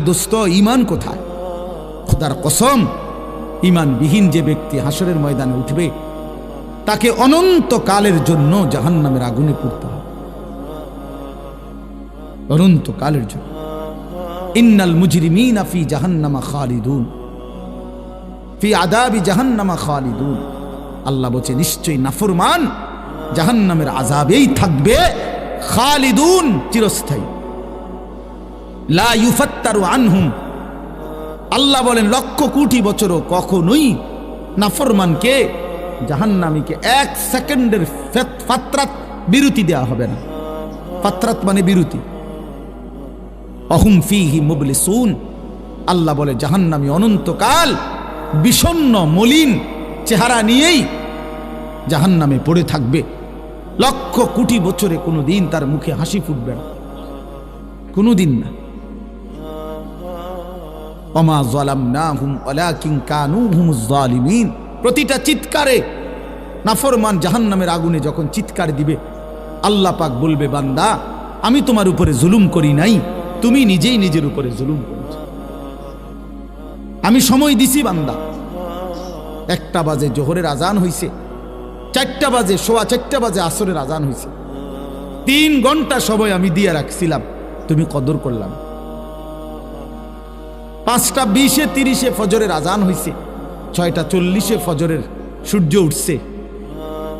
দোস্ত ইমান কোথায়? খোদার কসম ইমানবিহীন যে ব্যক্তি হাসরের ময়দানে উঠবে, তাকে অনন্ত কালের জন্য জাহান্নামের আগুনে পুড়তে হবে। অনন্ত কালের জন্য। ইন্নাল মুজরিমিন ফি জাহান্নামা খালিদুন। ফি আদাবি জাহান্নামা খালিদুন। আল্লাহ বলছে, নিশ্চয়ই নাফরমান জাহান্নামের আজাবেই থাকবে। খালিদুন চিরস্থায়ী। লা ইউফাত্তারু আনহুম। আল্লাহ বলেন, লক্ষ কোটি বছরও কখনোই নাফরমানকে জাহান্নামীকে এক সেকেন্ডের ফেত- ফাত্রাত বিরতি দেওয়া হবে না। ফাত্রাত মানে বিরতি। অহুম ফিহি মুবলিসুন। আল্লাহ বলে, জাহান্নামী অনন্তকাল বিষণ্ণ, মলিন চেহারা নিয়েই জাহান্নামে পড়ে থাকবে। লক্ষ কোটি বছরে কোনো দিন তার মুখে হাসি ফুটবে না। কোনো দিন না। অমা জলাম না হুম অলাকিং কানু হুম জালিমিন প্রতিটা চিৎকারে নাফরমান জাহান্নামের আগুনে যখন চিৎকার দিবে, আল্লাহ পাক বলবে, বান্দা, আমি তোমার উপরে জুলুম করি নাই, তুমি নিজেই নিজের উপরে জুলুম করেছ। আমি সময় দিছি, বান্দা। একটা বাজে জোহরের আজান হইছে, চারটা বাজে, সোয়া চারটা বাজে আসরের আজান হইছে। তিন ঘণ্টা সময় আমি দিয়ে রাখছিলাম, তুমি কদর করলাম। পাঁচটা বিশে তিরিশে ফজরের আজান হইছে, ছয়টা চল্লিশে ফজরের সূর্য উঠছে।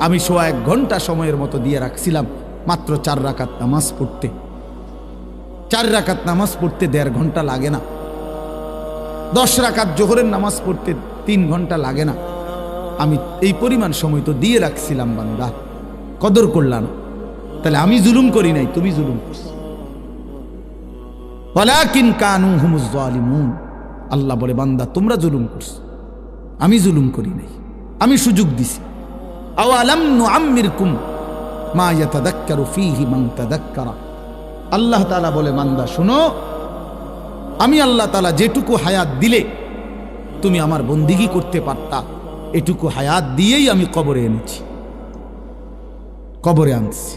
আমি সোয়া এক ঘণ্টা সময়ের মতো দিয়ে রাখছিলাম, মাত্র চার রাকাত নামাজ পড়তে। চার রাকাত নামাজ পড়তে দেড় ঘণ্টা লাগে না। দশ রাকাত জোহরের নামাজ পড়তে তিন ঘণ্টা লাগে না। আমি এই পরিমাণ সময় তো দিয়ে রাখছিলাম বান্দা। কদর করলাম। তাহলে আমি জুলুম করি নাই, তুমি জুলুম করছ। ওয়ালাকিন কানু হুমুজ আল্লাহ বলে, বান্দা, তোমরা জুলুম করছ। আমি জুলুম করি নাই। আমি সুযোগ দিছি। আওয়ালাম নুআম্মিরকুম মা ইয়াতাদাক্কারু ফীহি মান তাদাক্কারা। আল্লাহ তাআলা বলে, বান্দা, শুনো, আমি আল্লাহ তাআলা যেটুকু হায়াত দিলে তুমি আমার বন্দিগি করতে পারতা, এটুকু হায়াত দিয়েই আমি কবরে এনেছি। কবরে আনছি।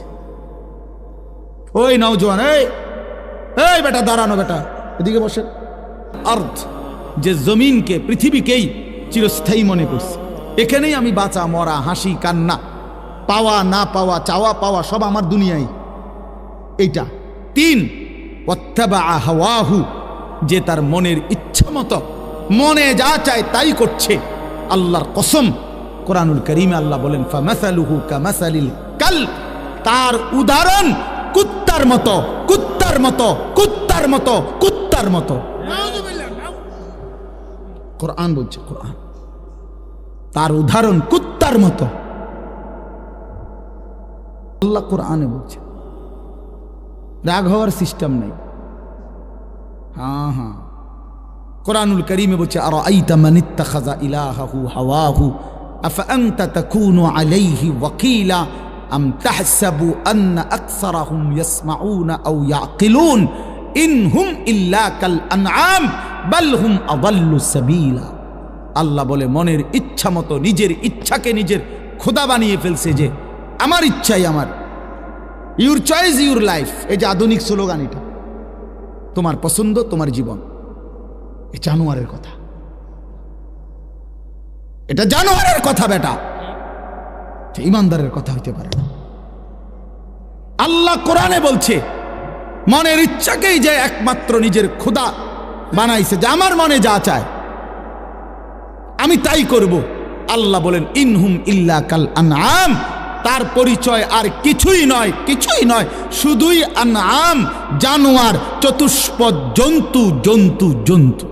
ওই নওজোয়ান, এই এই বেটা, দাঁড়ানো বেটা, এদিকে বসেন। আর্থ, যে জমিনকে, পৃথিবীকেই চিরস্থায়ী মনে করছে। এখানেই আমি বাঁচা, মরা, হাসি, কান্না, পাওয়া, না পাওয়া, চাওয়া, পাওয়া, সব আমার দুনিয়ায়। এইটা। তিন অত্যাবা হাওয়াহু, যে তার মনের ইচ্ছা মতো, মনে যা চায় তাই করছে। আল্লাহর কসম, কোরআনুল করিমে আল্লাহ বলেন, ফামাসালুহু কাল তার উদাহরণ কুত্তার মতো কুত্তার মতো কুত্তার মতো কুত্তার মতো। কোরআন বলছে, কোরআন। তার উদাহরণ কুত্তার মতো। আল্লাহ কোরআনে বলছে, রাগ হওয়ার সিস্টেম নাই। হ্যাঁ হ্যাঁ। কোরআনুল করিমে বলছে আর আইতা মানিত্তা খাজা ইলাহু হাওয়াহু, আফা আনতা তাকুনু আলাইহি ওয়াকিলা আম তাহসাবু আন্না আকসারাহুম ইয়াসমাউনা আও ইয়াকিলুন ইনহুম ইল্লা কাল আনআম বাল হুম আদাল্লু সাবিলা আল্লাহ বলে, মনের ইচ্ছা মতো, নিজের ইচ্ছাকে নিজের খোদা বানিয়ে ফেলছে যে, আমার ইচ্ছাই আমার। ইউর চয়েস ইউর লাইফ এই যে আধুনিক স্লোগান এটা। তোমার পছন্দ, তোমার জীবন। এ জানোয়ারের কথা। এটা জানোয়ারের কথা, বেটা। এটা ইমানদারের কথা হইতে পারে আল্লাহ কোরআনে বলছে, মনের ইচ্ছাকেই যে একমাত্র নিজের ক্ষুদা বানাইছে, যে আমার মনে যা চায়, আমি তাই করব। আল্লাহ বলেন, ইনহুম ইল্লা কাল আনআম। তার পরিচয় আর কিছুই নয় কিছুই নয়, শুধুই আনআম, জানোয়ার, চতুষ্পদ, জন্তু জন্তু জন্তু।